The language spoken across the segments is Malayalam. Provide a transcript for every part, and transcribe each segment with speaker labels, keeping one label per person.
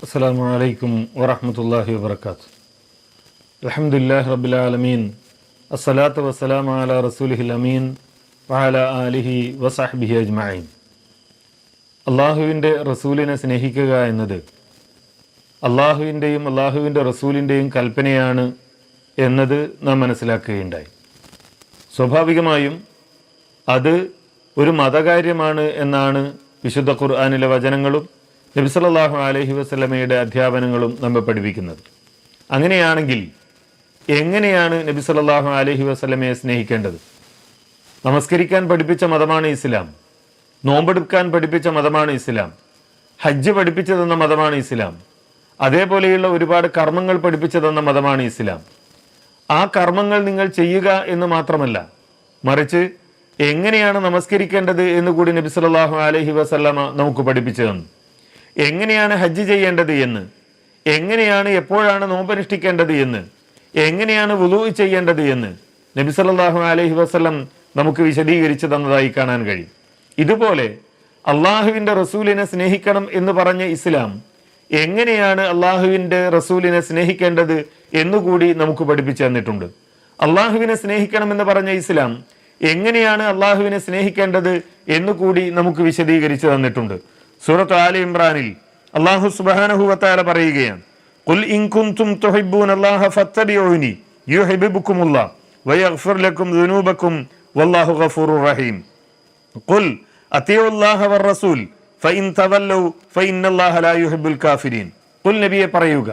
Speaker 1: السلام عليكم ورحمة الله وبركاته الحمد لله رب العالمين الصلاة والسلام على رسوله الأمين وعلى آله وصحبه أجمعين അള്ളാഹുവിൻ്റെ റസൂലിനെ സ്നേഹിക്കുക എന്നത് അള്ളാഹുവിൻ്റെയും അള്ളാഹുവിൻ്റെ റസൂലിൻ്റെയും കൽപ്പനയാണ് എന്നത് നാം മനസ്സിലാക്കുകയുണ്ടായി സ്വാഭാവികമായും അത് ഒരു മതകാര്യമാണ് എന്നാണ് വിശുദ്ധ ഖുർആാനിലെ വചനങ്ങളും നബിസല്ലാഹു അലഹി വസ്ലമയുടെ അധ്യാപനങ്ങളും നമ്മെ പഠിപ്പിക്കുന്നത്. അങ്ങനെയാണെങ്കിൽ എങ്ങനെയാണ് നബി സല്ലല്ലാഹു അലൈഹി വസല്ലമയെ സ്നേഹിക്കേണ്ടത്? നമസ്കരിക്കാൻ പഠിപ്പിച്ച മതമാണ് ഇസ്ലാം. നോമ്പെടുക്കാൻ പഠിപ്പിച്ച മതമാണ് ഇസ്ലാം. ഹജ്ജ് പഠിപ്പിച്ചു തന്ന മതമാണ് ഇസ്ലാം. അതേപോലെയുള്ള ഒരുപാട് കർമ്മങ്ങൾ പഠിപ്പിച്ചു തന്ന മതമാണ് ഇസ്ലാം. ആ കർമ്മങ്ങൾ നിങ്ങൾ ചെയ്യുക എന്ന് മാത്രമല്ല മറിച്ച് എങ്ങനെയാണ് നമസ്കരിക്കേണ്ടത് എന്ന് കൂടി നബി സല്ലല്ലാഹു അലൈഹി വസല്ലമ നമുക്ക് പഠിപ്പിച്ചു തന്നു. എങ്ങനെയാണ് ഹജ്ജ് ചെയ്യേണ്ടത് എന്ന്? എങ്ങനെയാണ് എപ്പോഴാണ് നോമ്പനുഷ്ഠിക്കേണ്ടത് എന്ന്? എങ്ങനെയാണ് വുലു ചെയ്യേണ്ടത് എന്ന്? നബി സല്ലല്ലാഹു അലൈഹി വസല്ലം നമുക്ക് വിശദീകരിച്ചു തന്നതായി കാണാൻ കഴിയും. ഇതുപോലെ അള്ളാഹുവിന്റെ റസൂലിനെ സ്നേഹിക്കണം എന്ന് പറഞ്ഞ ഇസ്ലാം എങ്ങനെയാണ് അള്ളാഹുവിന്റെ റസൂലിനെ സ്നേഹിക്കേണ്ടത് എന്നുകൂടി നമുക്ക് പഠിപ്പിച്ചു തന്നിട്ടുണ്ട്. അള്ളാഹുവിനെ സ്നേഹിക്കണമെന്ന് പറഞ്ഞ ഇസ്ലാം എങ്ങനെയാണ് അള്ളാഹുവിനെ സ്നേഹിക്കേണ്ടത് എന്നുകൂടി നമുക്ക് വിശദീകരിച്ചു തന്നിട്ടുണ്ട്. സൂറത്ത് ആലി ഇമ്രാനിൽ അള്ളാഹു സുബാനഹു വത്താല പറയുകയാണ് ഖുൽ ഇൻ കുൻതും തുഹിബ്ബൂന അല്ലാഹ ഫത്തബിഊനി യുഹിബ്ബുക്കുമുല്ലാഹ് വയഗ്ഫിർ ലക്കും ദുനൂബക്കും വല്ലാഹു ഗഫൂറുർ റഹീം. ഖുൽ അത്തിയുല്ലാഹ വർ റസൂൽ ഫഇൻ തവല്ലൗ ഫഇന്നല്ലാഹ ലാ യുഹിബ്ബുൽ കാഫിരീൻ. ഖുൽ നബിയെ പറയുക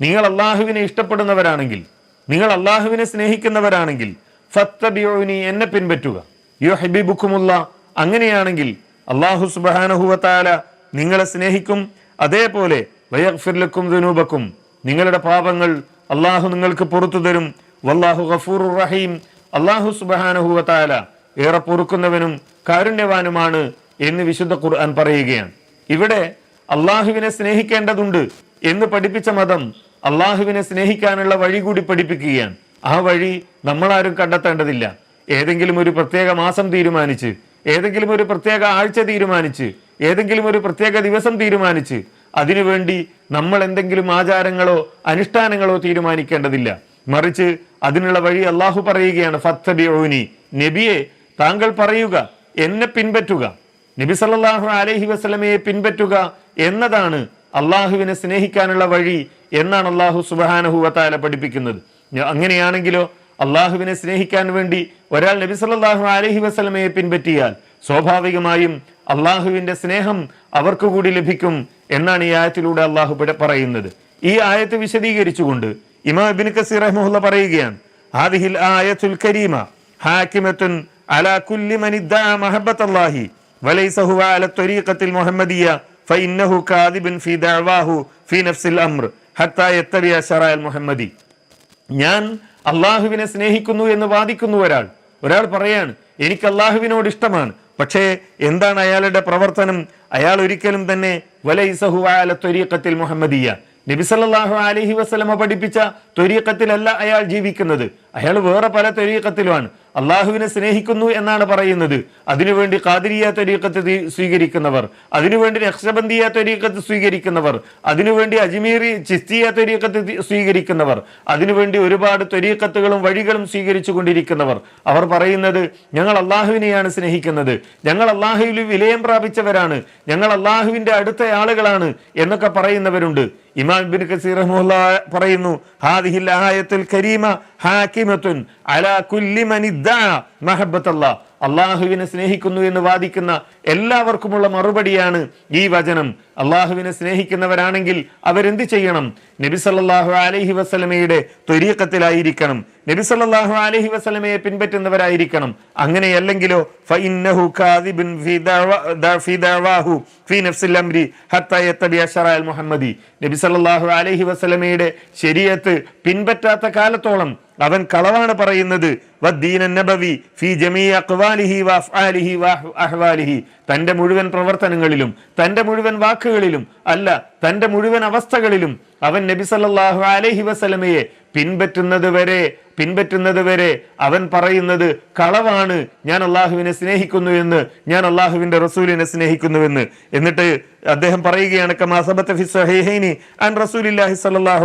Speaker 1: നിങ്ങൾ അള്ളാഹുവിനെ ഇഷ്ടപ്പെടുന്നവരാണെങ്കിൽ നിങ്ങൾ അള്ളാഹുവിനെ സ്നേഹിക്കുന്നവരാണെങ്കിൽ ഫത്തബിഊനി എന്നെ പിൻപറ്റുക യുഹിബ്ബുക്കുമുല്ലാ അങ്ങനെയാണെങ്കിൽ അള്ളാഹു സുബാനഹുവത്താല നിങ്ങളെ സ്നേഹിക്കും അതേപോലെ വയഗ്ഫിർലക്കും ദുനൂബക്കും. നിങ്ങളുടെ പാപങ്ങൾ അള്ളാഹു നിങ്ങൾക്ക് പുറത്തു തരും. വല്ലാഹു ഗഫൂർ റഹീം. അള്ളാഹു സുബാനഹുവത്താല ഏറെ പൊറുക്കുന്നവനും കാരുണ്യവാനുമാണ് എന്ന് വിശുദ്ധ ഖുർആൻ പറയുകയാണ്. ഇവിടെ അള്ളാഹുവിനെ സ്നേഹിക്കേണ്ടതുണ്ട് എന്ന് പഠിപ്പിച്ച മതം അള്ളാഹുവിനെ സ്നേഹിക്കാനുള്ള വഴി കൂടി പഠിപ്പിക്കുകയാണ്. ആ വഴി നമ്മളാരും കണ്ടെത്തേണ്ടതില്ല. ഏതെങ്കിലും ഒരു പ്രത്യേക മാസം തീരുമാനിച്ച് ഏതെങ്കിലും ഒരു പ്രത്യേക ആഴ്ച തീരുമാനിച്ച് ഏതെങ്കിലും ഒരു പ്രത്യേക ദിവസം തീരുമാനിച്ച് അതിനുവേണ്ടി നമ്മൾ എന്തെങ്കിലും ആചാരങ്ങളോ അനുഷ്ഠാനങ്ങളോ തീരുമാനിക്കേണ്ടതില്ല. മറിച്ച് അതിനുള്ള വഴി അള്ളാഹു പറയുകയാണ് ഫത്തബിയോനി നബിയെ താങ്കൾ പറയുക എന്നെ പിൻപറ്റുക. നബി സല്ലാഹു അലഹി വസ്ലമയെ പിൻപറ്റുക എന്നതാണ് അള്ളാഹുവിനെ സ്നേഹിക്കാനുള്ള വഴി എന്നാണ് അള്ളാഹു സുബാനഹുവത്താല പഠിപ്പിക്കുന്നത്. അങ്ങനെയാണെങ്കിലോ അള്ളാഹുവിനെ സ്നേഹിക്കാൻ വേണ്ടി ഒരാൾ നബി സല്ലാഹു അലഹി വസ്ലമയെ പിൻപറ്റിയാൽ സ്വാഭാവികമായും അള്ളാഹുവിന്റെ സ്നേഹം അവർക്ക് കൂടി ലഭിക്കും എന്നാണ് ഈ ആയത്തിലൂടെ അള്ളാഹു പറയുന്നത്. ഈ ആയത്ത് വിശദീകരിച്ചുകൊണ്ട് ഇമാം ഇബിൻ കസീർ റഹ്മുല്ല പറയുകയാണ് ഹാദിഹിൽ ആയത്തുൽ കരീമ ഹാക്കിമത്തുൻ അലാ കുല്ലി മൻ ഇദ്ദഅ മഹബ്ബത്തല്ലാഹി വലൈസ ഹുവ അല ത്വരീഖത്തിൽ മുഹമ്മദിയ ഫഇന്നഹു കാദിബുൻ ഫീ ദഅവാഹു ഫീ നഫ്സിൽ അംർ ഹത്താ യത്തബിയ ശറഅൽ മുഹമ്മദി. ഞാൻ അള്ളാഹുവിനെ സ്നേഹിക്കുന്നു എന്ന് വാദിക്കുന്നു ഒരാൾ. ഒരാൾ പറയാണ് എനിക്ക് അള്ളാഹുവിനോട് ഇഷ്ടമാണ്. പക്ഷേ എന്താണ് അയാളുടെ പ്രവർത്തനം? അയാൾ ഒരിക്കലും തന്നെ വലൈസഹു അല ത്വരീഖത്തിൽ മുഹമ്മദിയ. നബി സല്ലല്ലാഹു അലൈഹി വസല്ലമ പഠിപ്പിച്ച ത്വരീഖത്തിലല്ല അയാൾ ജീവിക്കുന്നത്. അയാൾ വേറെ പല ത്വരീഖത്തിലുമാണ്. അള്ളാഹുവിനെ സ്നേഹിക്കുന്നു എന്നാണ് പറയുന്നത്. അതിനുവേണ്ടി ഖാദിരിയ തൊരീക്കത്ത് സ്വീകരിക്കുന്നവർ അതിനുവേണ്ടി നക്ഷബന്ധിയ തൊരീക്കത്ത് സ്വീകരിക്കുന്നവർ അതിനുവേണ്ടി അജ്മീറി ചിസ്തിയ തൊരീക്കത്ത് സ്വീകരിക്കുന്നവർ അതിനുവേണ്ടി ഒരുപാട് തൊരീക്കത്തുകളും വഴികളും സ്വീകരിച്ചു കൊണ്ടിരിക്കുന്നവർ. അവർ പറയുന്നത് ഞങ്ങൾ അള്ളാഹുവിനെയാണ് സ്നേഹിക്കുന്നത്. ഞങ്ങൾ അള്ളാഹുവിൽ വിലയം പ്രാപിച്ചവരാണ്. ഞങ്ങൾ അള്ളാഹുവിന്റെ അടുത്ത ആളുകളാണ് എന്നൊക്കെ പറയുന്നവരുണ്ട്. ഇമാം ഇബ്നു കസീർ റഹ്മഹുല്ലാ പറയുന്നു ഹാദിഹിൽ ആയത്തുൽ കരീമ ഹാക്കിമത്തുൻ അലാ കുല്ലി മൻ ഇദ്ദഅ മഹബ്ബത്തല്ലാഹ്. അള്ളാഹുവിനെ സ്നേഹിക്കുന്നു എന്ന് വാദിക്കുന്ന എല്ലാവർക്കുമുള്ള മറുപടിയാണ് ഈ വചനം. അള്ളാഹുവിനെ സ്നേഹിക്കുന്നവരാണെങ്കിൽ അവരെന്ത് ചെയ്യണം? നബി സല്ലല്ലാഹു അലൈഹി വസല്ലമയുടെ നബിസല്ലാഹു നബി സല്ലല്ലാഹു അലൈഹി വസല്ലമയെ പിൻപറ്റുന്നവരായിരിക്കണം. അങ്ങനെയല്ലെങ്കിലോ മുഹമ്മദി. നബി അലൈഹി വസല്ലമയുടെ ശരീഅത്ത് പിൻപറ്റാത്ത കാലത്തോളം അവൻ കളവാണ് പറയുന്നത്. തന്റെ മുഴുവൻ പ്രവർത്തനങ്ങളിലും തന്റെ മുഴുവൻ വാക്കുകളിലും അല്ല തന്റെ മുഴുവൻ അവസ്ഥകളിലും അവൻ നബി സല്ലാഹു അലഹി വസല്ലമയെ പിൻപറ്റുന്നത് വരെ പിൻപറ്റുന്നത് വരെ അവൻ പറയുന്നത് കളവാണ്. ഞാൻ അള്ളാഹുവിനെ സ്നേഹിക്കുന്നു എന്ന് ഞാൻ അള്ളാഹുവിന്റെ റസൂലിനെ സ്നേഹിക്കുന്നുവെന്ന് എന്നിട്ട് അദ്ദേഹം പറയുകയാണ്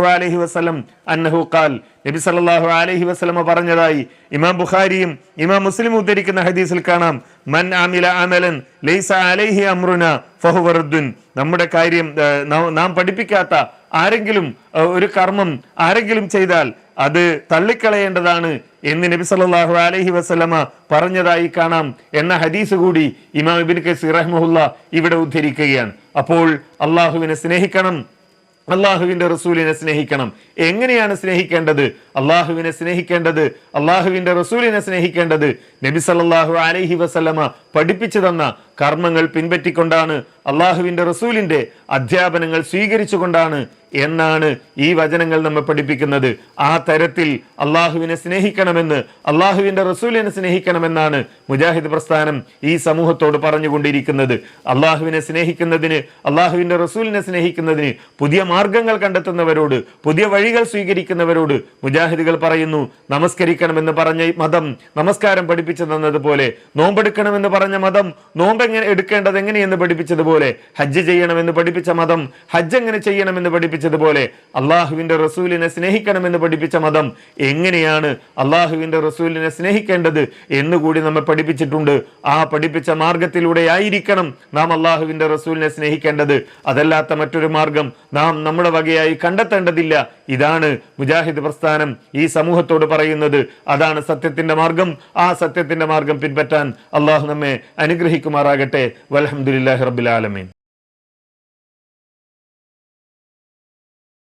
Speaker 1: അലൈഹി വസല്ലം അന്നഹു ഖാൽ. നബി സല്ലല്ലാഹു അലൈഹി വസല്ലമ പറഞ്ഞതായി. ഇമാം ബുഖാരിയും ഇമാം മുസ്ലിം ഉദ്ധരിക്കുന്ന ഹദീസിൽ കാണാം. മൻ ആമില അമലൻ ലൈസ അലൈഹി അമ്രുന ഫഹുവറുദ്ദുൻ നമ്മുടെ കാര്യം നാം- പഠിപ്പിക്കാത്ത ആരെങ്കിലും ഒരു കർമ്മം ആരെങ്കിലും ചെയ്താൽ അത് തള്ളിക്കളയേണ്ടതാണ് എന്ന് നബി സല്ലല്ലാഹു അലൈഹി വസല്ലമ പറഞ്ഞതായി കാണാം എന്ന ഹദീസ് കൂടി ഇമാം ഇബ്നു കസീർ റഹ്മുല്ല ഇവിടെ ഉദ്ധരിക്കുകയാണ്. അപ്പോൾ അള്ളാഹുവിനെ സ്നേഹിക്കണം അള്ളാഹുവിന്റെ റസൂലിനെ സ്നേഹിക്കണം. എങ്ങനെയാണ് സ്നേഹിക്കേണ്ടത്? അള്ളാഹുവിനെ സ്നേഹിക്കേണ്ടത്? അള്ളാഹുവിന്റെ റസൂലിനെ സ്നേഹിക്കേണ്ടത്? നബി സല്ലാഹു അലൈഹി വസല്ലമ പഠിപ്പിച്ചു തന്ന കർമ്മങ്ങൾ പിൻപറ്റിക്കൊണ്ടാണ് അള്ളാഹുവിന്റെ റസൂലിന്റെ അധ്യാപനങ്ങൾ സ്വീകരിച്ചുകൊണ്ടാണ് എന്നാണ് ഈ വചനങ്ങൾ നമ്മെ പഠിപ്പിക്കുന്നത്. ആ തരത്തിൽ അള്ളാഹുവിനെ സ്നേഹിക്കണമെന്ന് അള്ളാഹുവിന്റെ റസൂലിനെ സ്നേഹിക്കണമെന്നാണ് മുജാഹിദ് പ്രസ്ഥാനം ഈ സമൂഹത്തോട് പറഞ്ഞുകൊണ്ടിരിക്കുന്നത്. അള്ളാഹുവിനെ സ്നേഹിക്കുന്നതിന് അള്ളാഹുവിന്റെ റസൂലിനെ സ്നേഹിക്കുന്നതിന് പുതിയ മാർഗങ്ങൾ കണ്ടെത്തുന്നവരോട് പുതിയ വഴികൾ സ്വീകരിക്കുന്നവരോട് മുജാഹിദുകൾ പറയുന്നു നമസ്കരിക്കണമെന്ന് പറഞ്ഞ മതം നമസ്കാരം പഠിപ്പിച്ചു തന്നതുപോലെ നോമ്പെടുക്കണമെന്ന് പറഞ്ഞ മതം നോമ്പ് എങ്ങനെ എടുക്കേണ്ടത് എങ്ങനെയെന്ന് പഠിപ്പിച്ചതുപോലെ ഹജ്ജ് ചെയ്യണമെന്ന് പഠിപ്പിച്ച മതം ഹജ്ജ് എങ്ങനെ ചെയ്യണമെന്ന് പഠിപ്പിച്ചതുപോലെ അള്ളാഹുവിന്റെ റസൂലിനെ സ്നേഹിക്കണമെന്ന് പഠിപ്പിച്ച മതം എങ്ങനെയാണ് അള്ളാഹുവിന്റെ റസൂലിനെ സ്നേഹിക്കേണ്ടത് എന്നുകൂടി നമ്മെ പഠിപ്പിച്ചിട്ടുണ്ട്. ആ പഠിപ്പിച്ച മാർഗത്തിലൂടെ ആയിരിക്കണം നാം അള്ളാഹുവിന്റെ റസൂലിനെ സ്നേഹിക്കേണ്ടത്. അതല്ലാത്ത മറ്റൊരു മാർഗം നാം നമ്മുടെ വകയായി കണ്ടെത്തേണ്ടതില്ല. ഇതാണ് മുജാഹിദ് പ്രസ്ഥാനം ഈ സമൂഹത്തോട് പറയുന്നത്. അതാണ് സത്യത്തിന്റെ മാർഗം. ആ സത്യത്തിന്റെ മാർഗം പിൻപറ്റാൻ അള്ളാഹു നമ്മെ അനുഗ്രഹിക്കുമാറാകട്ടെ. വലഹമുല്ലാഹി റബുലാലമീൻ